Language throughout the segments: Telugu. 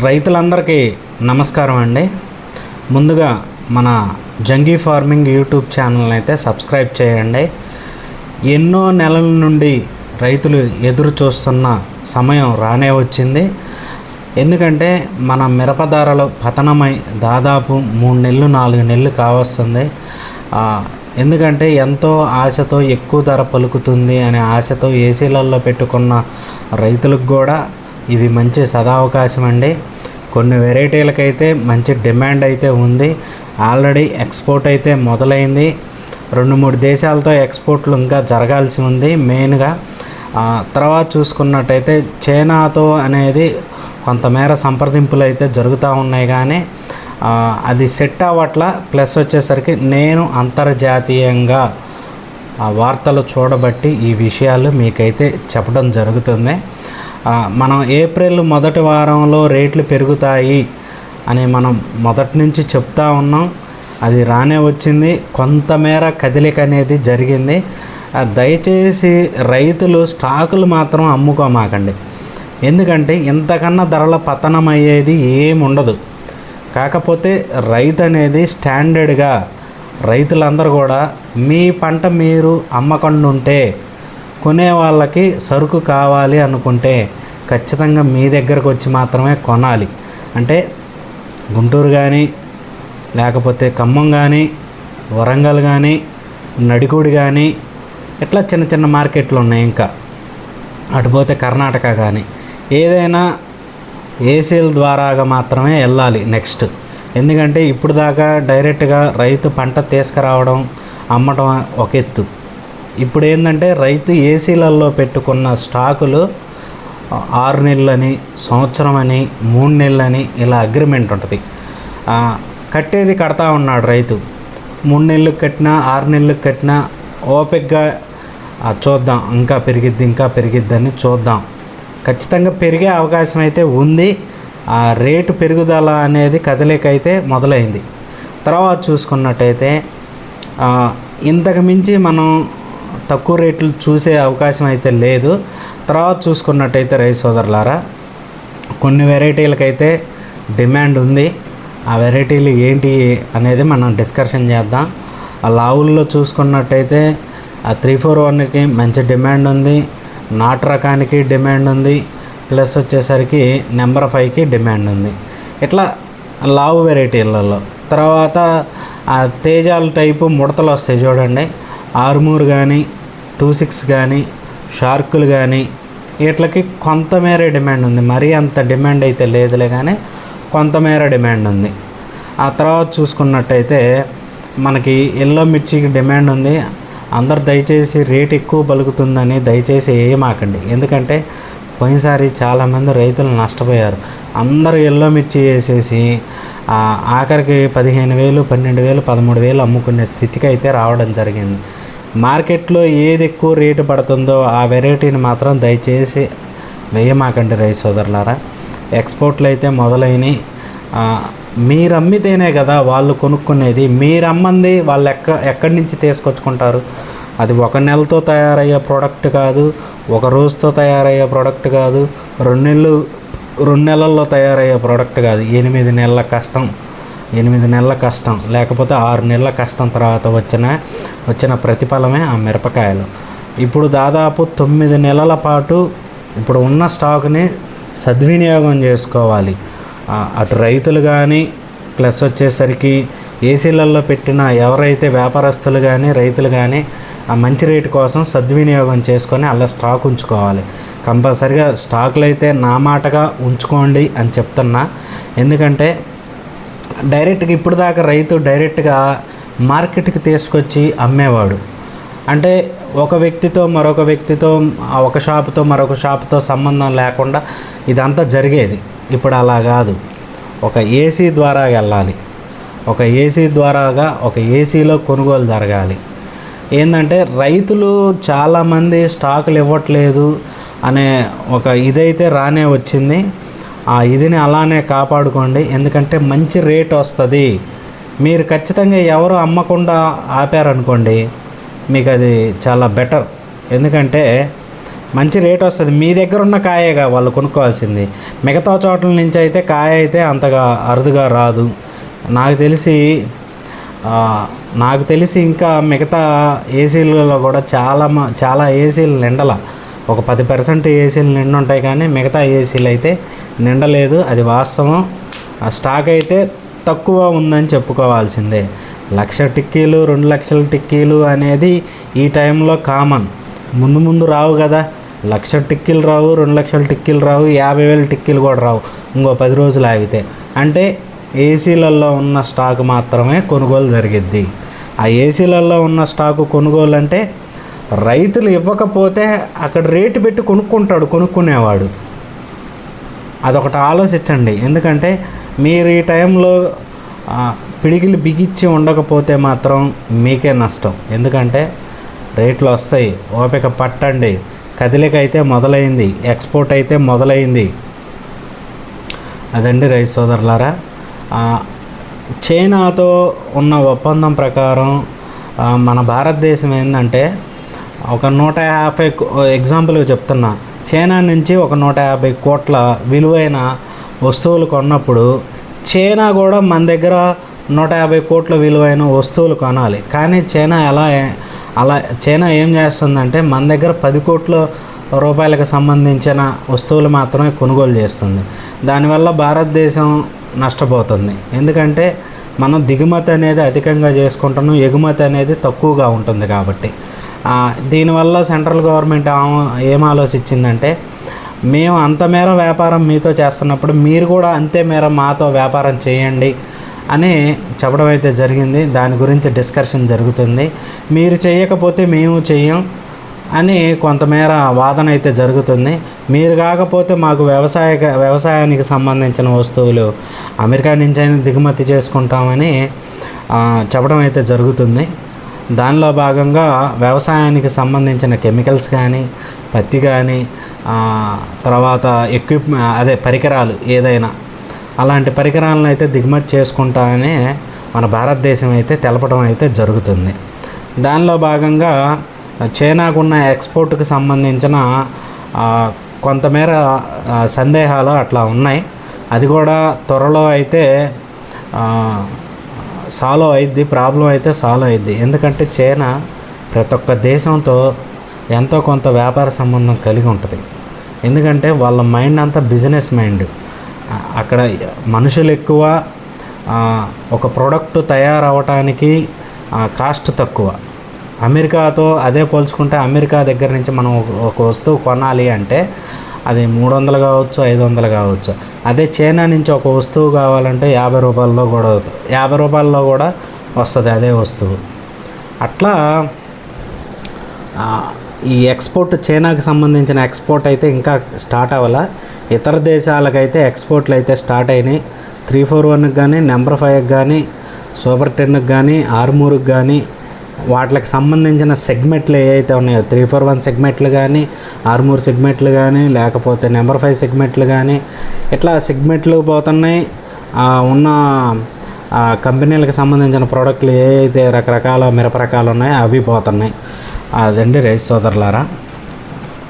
రైతులందరికీ నమస్కారం అండి. ముందుగా మన జంగీ ఫార్మింగ్ యూట్యూబ్ ఛానల్ని అయితే సబ్స్క్రైబ్ చేయండి. ఎన్నో నెలల నుండి రైతులు ఎదురు చూస్తున్న సమయం రానే వచ్చింది. ఎందుకంటే మన మిరప ధరలు పతనమై దాదాపు మూడు నెలలు నాలుగు నెలలు కావస్తుంది. ఎందుకంటే ఎంతో ఆశతో ఎక్కువ ధర పలుకుతుంది అనే ఆశతో ఏసీలలో పెట్టుకున్న రైతులకు కూడా ఇది మంచి సదావకాశం అండి. కొన్ని వెరైటీలకైతే మంచి డిమాండ్ అయితే ఉంది. ఆల్రెడీ ఎక్స్పోర్ట్ అయితే మొదలైంది. రెండు మూడు దేశాలతో ఎక్స్పోర్ట్లు ఇంకా జరగాల్సి ఉంది మెయిన్గా. తర్వాత చూసుకున్నట్టయితే చైనాతో అనేది కొంతమేర సంప్రదింపులు అయితే జరుగుతూ ఉన్నాయి కానీ అది సెట్ అవ్వట్ల. ప్లస్ వచ్చేసరికి నేను అంతర్జాతీయంగా వార్తలు చూడబట్టి ఈ విషయాలు మీకైతే చెప్పడం జరుగుతుంది. మనం ఏప్రిల్ మొదటి వారంలో రేట్లు పెరుగుతాయి అని మనం మొదటి నుంచి చెప్తా ఉన్నాం. అది రానే వచ్చింది. కొంతమేర కదలిక అనేది జరిగింది. దయచేసి రైతులు స్టాకులు మాత్రం అమ్ముకోమాకండి. ఎందుకంటే ఇంతకన్నా ధరల పతనం అయ్యేది ఏముండదు. కాకపోతే రైతు అనేది స్టాండర్డ్గా రైతులందరూ కూడా మీ పంట మీరు అమ్మకుండా ఉంటే కొనే వాళ్ళకి సరుకు కావాలి అనుకుంటే ఖచ్చితంగా మీ దగ్గరకు వచ్చి మాత్రమే కొనాలి. అంటే గుంటూరు కానీ లేకపోతే ఖమ్మం కానీ వరంగల్ కానీ నడికోడి కానీ ఇట్లా చిన్న చిన్న మార్కెట్లు ఉన్నాయి ఇంకా. అటుపోతే కర్ణాటక కానీ ఏదైనా ఏసీల ద్వారాగా మాత్రమే వెళ్ళాలి నెక్స్ట్. ఎందుకంటే ఇప్పుడు దాకా డైరెక్ట్గా రైతు పంట తీసుకురావడం అమ్మటం ఒక ఎత్తు. ఇప్పుడు ఏంటంటే రైతు ఏసీలలో పెట్టుకున్న స్టాకులు ఆరు నెలలని సంవత్సరం అని మూడు నెలలని ఇలా అగ్రిమెంట్ ఉంటుంది. కట్టేది కడతా ఉన్నాడు రైతు. మూడు నెలలకు కట్టినా ఆరు నెలలకు కట్టినా ఓపిక్గా చూద్దాం ఇంకా పెరిగిద్ది ఇంకా పెరిగిద్దని చూద్దాం. ఖచ్చితంగా పెరిగే అవకాశం అయితే ఉంది. ఆ రేటు పెరుగుదల అనేది కదలికైతే మొదలైంది. తర్వాత చూసుకున్నట్టయితే ఇంతకు మించి మనం తక్కువ రేట్లు చూసే అవకాశం అయితే లేదు. తర్వాత చూసుకున్నట్టయితే రైస్ సోదరులారా కొన్ని వెరైటీలకైతే డిమాండ్ ఉంది. ఆ వెరైటీలు ఏంటి అనేది మనం డిస్కషన్ చేద్దాం. ఆ లావుల్లో చూసుకున్నట్టయితే ఆ త్రీ ఫోర్ వన్కి మంచి డిమాండ్ ఉంది. నాటు రకానికి డిమాండ్ ఉంది. ప్లస్ వచ్చేసరికి నెంబర్ ఫైవ్కి డిమాండ్ ఉంది. ఇట్లా లావు వెరైటీలలో. తర్వాత ఆ తేజాల టైపు ముడతలు వస్తాయి చూడండి. ఆరుమూరు కానీ టూ సిక్స్ కానీ షార్కులు కానీ వీటికి కొంతమేర డిమాండ్ ఉంది. మరీ అంత డిమాండ్ అయితే లేదులే కానీ కొంతమేర డిమాండ్ ఉంది. ఆ తర్వాత చూసుకున్నట్టయితే మనకి ఎల్లో మిర్చికి డిమాండ్ ఉంది. అందరు దయచేసి రేట్ ఎక్కువ పలుకుతుందని దయచేసి ఏమాకండి ఎందుకంటే పోయినసారి చాలామంది రైతులు నష్టపోయారు. అందరూ ఎల్లో మిర్చి వేసేసి ఆఖరికి పదిహేను వేలు పన్నెండు వేలు పదమూడు వేలు అమ్ముకునే స్థితికి అయితే రావడం జరిగింది. మార్కెట్లో ఏది ఎక్కువ రేటు పడుతుందో ఆ వెరైటీని మాత్రం దయచేసి వేయమాకండి రైతు సోదరులారా. ఎక్స్పోర్ట్లు అయితే మొదలైనవి మీరు అమ్మితేనే కదా వాళ్ళు కొనుక్కునేది. మీరు అమ్మంది వాళ్ళు ఎక్క ఎక్కడి నుంచి తీసుకొచ్చుకుంటారు? అది ఒక నెలతో తయారయ్యే ప్రోడక్ట్ కాదు ఒక రోజుతో తయారయ్యే ప్రోడక్ట్ కాదు రెండు నెలలు రెండు నెలల్లో తయారయ్యే ప్రోడక్ట్ కాదు. ఎనిమిది నెలల కష్టం. ఎనిమిది నెలల కష్టం. లేకపోతే ఆరు నెలల కష్టం తర్వాత వచ్చిన వచ్చిన ప్రతిఫలమే ఆ మిరపకాయలు. ఇప్పుడు దాదాపు తొమ్మిది నెలల పాటు ఇప్పుడు ఉన్న స్టాక్ని సద్వినియోగం చేసుకోవాలి. అటు రైతులు కానీ ప్లస్ వచ్చేసరికి ఏసీలలో పెట్టిన ఎవరైతే వ్యాపారస్తులు కానీ రైతులు కానీ ఆ మంచి రేటు కోసం సద్వినియోగం చేసుకొని అలా స్టాక్ ఉంచుకోవాలి. కంపల్సరిగా స్టాకులు అయితే నా మాటగా ఉంచుకోండి అని చెప్తున్నా. ఎందుకంటే డైరెక్ట్గా ఇప్పుడు దాకా రైతు డైరెక్ట్గా మార్కెట్కి తీసుకొచ్చి అమ్మేవాడు. అంటే ఒక వ్యక్తితో మరొక వ్యక్తితో ఒక షాపుతో మరొక షాపుతో సంబంధం లేకుండా ఇదంతా జరిగేది. ఇప్పుడు అలా కాదు. ఒక ఏసీ ద్వారా వెళ్ళాలి. ఒక ఏసీ ద్వారాగా ఒక ఏసీలో కొనుగోలు జరగాలి. ఏంటంటే రైతులు చాలామంది స్టాకులు ఇవ్వట్లేదు అనే ఒక ఇదైతే రానే వచ్చింది. ఆ ఇదిని అలానే కాపాడుకోండి. ఎందుకంటే మంచి రేట్ వస్తుంది. మీరు ఖచ్చితంగా ఎవరు అమ్మకుండా ఆపారనుకోండి మీకు అది చాలా బెటర్. ఎందుకంటే మంచి రేట్ వస్తుంది. మీ దగ్గర ఉన్న కాయేగా వాళ్ళు కొనుక్కోవాల్సింది. మిగతా చోట్ల నుంచి అయితే కాయ అయితే అంతగా అరుదుగా రాదు. నాకు తెలిసి నాకు తెలిసి ఇంకా మిగతా ఏసీలలో కూడా చాలా మ- చాలా ఏసీలు నిండల. ఒక పది పర్సెంట్ ఏసీలు నిండు ఉంటాయి కానీ మిగతా ఏసీలు అయితే నిండలేదు. అది వాస్తవం. ఆ స్టాక్ అయితే తక్కువ ఉందని చెప్పుకోవాల్సిందే. లక్ష టిక్కీలు రెండు లక్షల టిక్కీలు అనేది ఈ టైంలో కామన్. ముందు ముందు రావు కదా. లక్ష టిక్కీలు రావు రెండు లక్షల టిక్కీలు రావు యాభై వేల టిక్కీలు కూడా రావు. ఇంకో పది రోజులు ఆగితే. అంటే ఏసీలలో ఉన్న స్టాక్ మాత్రమే కొనుగోలు జరిగిద్ది. ఆ ఏసీలలో ఉన్న స్టాకు కొనుగోలు అంటే రైతులు ఇవ్వకపోతే అక్కడ రేటు పెట్టి కొనుక్కుంటాడు కొనుక్కునేవాడు. అదొకటి ఆలోచించండి. ఎందుకంటే మీరు ఈ టైంలో ఆ, పిడికిలు బిగించి ఉండకపోతే మాత్రం మీకే నష్టం. ఎందుకంటే రేట్లు వస్తాయి. ఓపిక పట్టండి. కదిలిక అయితే మొదలైంది. ఎక్స్పోర్ట్ అయితే మొదలైంది. అదండి రైతు సోదరులారా చైనాతో ఉన్న ఒప్పందం ప్రకారం మన భారతదేశం ఏంటంటే ఒక నూట యాభై ఎగ్జాంపుల్ చెప్తున్నా. చైనా నుంచి ఒక నూట యాభై కోట్ల విలువైన వస్తువులు కొన్నప్పుడు చైనా కూడా మన దగ్గర నూట యాభై కోట్ల విలువైన వస్తువులు కొనాలి. కానీ చైనా ఎలా అలా చైనా ఏం చేస్తుందంటే మన దగ్గర పది కోట్ల రూపాయలకు సంబంధించిన వస్తువులు మాత్రమే కొనుగోలు చేస్తుంది. దానివల్ల భారతదేశం నష్టపోతుంది. ఎందుకంటే మనం దిగుమతి అనేది అధికంగా చేసుకుంటున్నాం ఎగుమతి అనేది తక్కువగా ఉంటుంది కాబట్టి. దీనివల్ల సెంట్రల్ గవర్నమెంట్ ఆ- ఏం ఆలోచించిందంటే మేము అంత మేర వ్యాపారం మీతో చేస్తున్నప్పుడు మీరు కూడా అంతే మేర మాతో వ్యాపారం చేయండి అని చెప్పడం అయితే జరిగింది. దాని గురించి డిస్కషన్ జరుగుతుంది. మీరు చేయకపోతే మేము చెయ్యం అని కొంతమేర వాదన అయితే జరుగుతుంది. మీరు కాకపోతే మాకు వ్యవసాయ వ్యవసాయానికి సంబంధించిన వస్తువులు అమెరికా నుంచి అయినా దిగుమతి చేసుకుంటామని చెప్పడం అయితే జరుగుతుంది. దానిలో భాగంగా వ్యవసాయానికి సంబంధించిన కెమికల్స్ కానీ పత్తి కానీ తర్వాత ఎక్విప్ అదే పరికరాలు ఏదైనా అలాంటి పరికరాలను అయితే దిగుమతి చేసుకుంటామని మన భారతదేశం అయితే తెలపడం అయితే జరుగుతుంది. దానిలో భాగంగా చైనాకున్న ఎక్స్పోర్ట్కి సంబంధించిన కొంతమేర సందేహాలు అట్లా ఉన్నాయి. అది కూడా త్వరలో అయితే సాల్వ్ అయింది ప్రాబ్లం అయితే సాల్వ్ అయింది ఎందుకంటే చైనా ప్రతి ఒక్క దేశంతో ఎంతో కొంత వ్యాపార సంబంధం కలిగి ఉంటుంది. ఎందుకంటే వాళ్ళ మైండ్ అంతా బిజినెస్ మైండ్. అక్కడ మనుషులు ఎక్కువ ఒక ప్రోడక్ట్ తయారవటానికి కాస్ట్ తక్కువ. అమెరికాతో అదే పోల్చుకుంటే అమెరికా దగ్గర నుంచి మనం ఒక- వస్తువు కొనాలి అంటే అది మూడు వందలు కావచ్చు ఐదు వందలు కావచ్చు. అదే చైనా నుంచి ఒక వస్తువు కావాలంటే యాభై రూపాయల్లో కూడా యాభై రూపాయల్లో కూడా వస్తుంది అదే వస్తువు. అట్లా ఈ ఎక్స్పోర్ట్ చైనాకి సంబంధించిన ఎక్స్పోర్ట్ అయితే ఇంకా స్టార్ట్ అవ్వాల. ఇతర దేశాలకైతే ఎక్స్పోర్ట్లు అయితే స్టార్ట్ అయినాయి. త్రీ ఫోర్ వన్కి కానీ నెంబర్ ఫైవ్కి కానీ సూపర్ టెన్కి కానీ ఆర్మూర్కి కానీ వాటికి సంబంధించిన సెగ్మెంట్లు ఏవైతే ఉన్నాయో త్రీ ఫోర్ వన్ సెగ్మెంట్లు కానీ ఆర్మూర్ సెగ్మెంట్లు కానీ లేకపోతే నెంబర్ ఫైవ్ సెగ్మెంట్లు కానీ ఇట్లా సెగ్మెంట్లు పోతున్నాయి. ఉన్న కంపెనీలకు సంబంధించిన ప్రోడక్ట్లు ఏవైతే రకరకాల మిరప రకాలు ఉన్నాయో అవి పోతున్నాయి. అదండి రైతు సోదరులారా.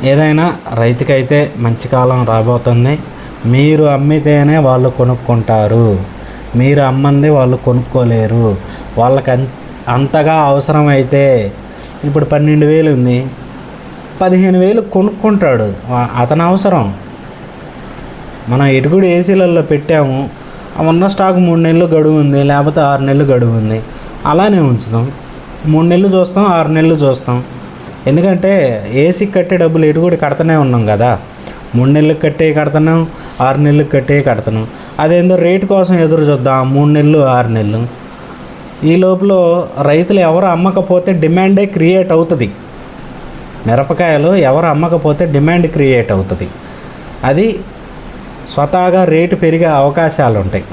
ఏదైనా రైతుకైతే మంచి కాలం రాబోతుంది. మీరు అమ్మితేనే వాళ్ళు కొనుక్కుంటారు. మీరు అమ్మంది వాళ్ళు కొనుక్కోలేరు. వాళ్ళకి అంతగా అవసరమైతే ఇప్పుడు పన్నెండు వేలు ఉంది. పదిహేను వేలు కొనుక్కుంటాడు. అతని అవసరం. మనం ఎటుకుడు ఏసీలలో పెట్టాము. ఉన్న స్టాక్ మూడు నెలలు గడువు ఉంది లేకపోతే ఆరు నెలలు గడువు ఉంది. అలానే ఉంచుతాం. మూడు నెలలు చూస్తాం ఆరు నెలలు చూస్తాం. ఎందుకంటే ఏసీ కట్టే డబ్బులు ఎటుకుడు కడతనే ఉన్నాం కదా. మూడు నెలలకు కట్టే కడతాను ఆరు నెలలకు కట్టే కడతాను అదేందో రేటు కోసం ఎదురు చూద్దాం మూడు నెలలు ఆరు నెలలు. ఈ లోపల రైతులు ఎవరు అమ్మకపోతే డిమాండే క్రియేట్ అవుతుంది. మిరపకాయలు ఎవరు అమ్మకపోతే డిమాండ్ క్రియేట్ అవుతుంది. అది స్వతహాగా రేటు పెరిగే అవకాశాలు ఉంటాయి